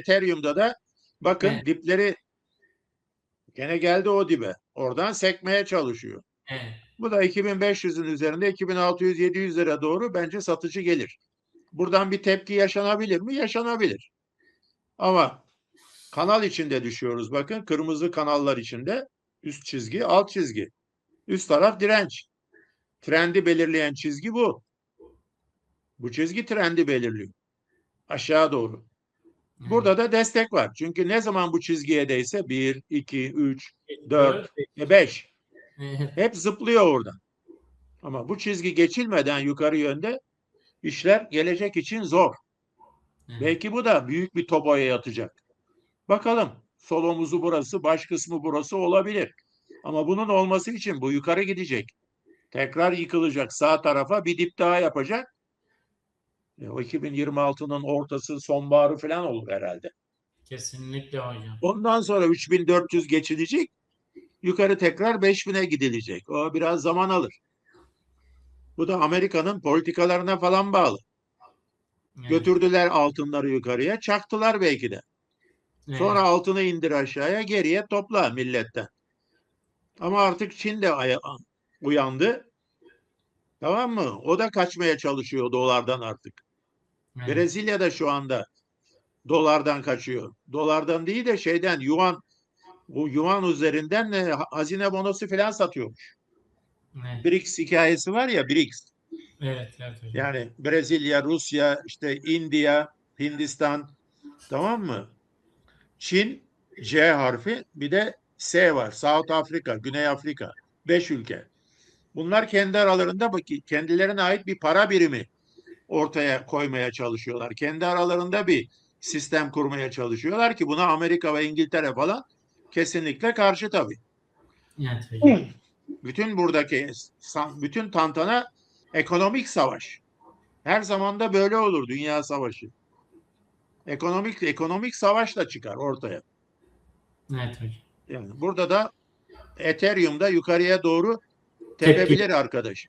Ethereum'da da bakın Evet. dipleri gene geldi o dibe. Oradan sekmeye çalışıyor. Evet. Bu da 2500'ün üzerinde 2600-700 lira doğru bence satıcı gelir. Buradan bir tepki yaşanabilir mi? Yaşanabilir. Ama kanal içinde düşüyoruz. Bakın kırmızı kanallar içinde üst çizgi, alt çizgi. Üst taraf direnç. Trendi belirleyen çizgi bu. Bu çizgi trendi belirliyor. Aşağı doğru. Burada da destek var. Çünkü ne zaman bu çizgiye değse 1, 2, 3, 4, 5 Evet. hep zıplıyor oradan. Ama bu çizgi geçilmeden yukarı yönde işler gelecek için zor. Belki bu da büyük bir toboya yatacak. Bakalım. Sol omuzu burası, baş kısmı burası olabilir. Ama bunun olması için bu yukarı gidecek. Tekrar yıkılacak sağ tarafa bir dip daha yapacak. E, o 2026'nın ortası, sonbaharı falan olur herhalde. Kesinlikle hocam. Ondan sonra 3400 geçilecek. Yukarı tekrar 5000'e gidilecek. O biraz zaman alır. Bu da Amerika'nın politikalarına falan bağlı. Evet. Götürdüler altınları yukarıya, çaktılar belki de. Evet. Sonra altını indir aşağıya, geriye topla milletten. Ama artık Çin de uyandı. Tamam mı? O da kaçmaya çalışıyor dolardan artık. Evet. Brezilya da şu anda dolardan kaçıyor. Dolardan değil de şeyden yuan bu yuan üzerinden e, ha- hazine bonosu falan satıyormuş. Evet. BRICS hikayesi var ya BRICS. Evet, evet hocam. Yani Brezilya, Rusya, işte India, Hindistan tamam mı? Çin C harfi bir de S var. South Afrika, Güney Afrika. Beş ülke. Bunlar kendi aralarında kendilerine ait bir para birimi ortaya koymaya çalışıyorlar. Kendi aralarında bir sistem kurmaya çalışıyorlar ki buna Amerika ve İngiltere falan kesinlikle karşı tabii. Evet. Bütün buradaki bütün tantana ekonomik savaş. Her zaman da böyle olur dünya savaşı. Ekonomik ekonomik savaş da çıkar ortaya. Evet hocam. Yani burada da Ethereum'da yukarıya doğru tepebilir arkadaş.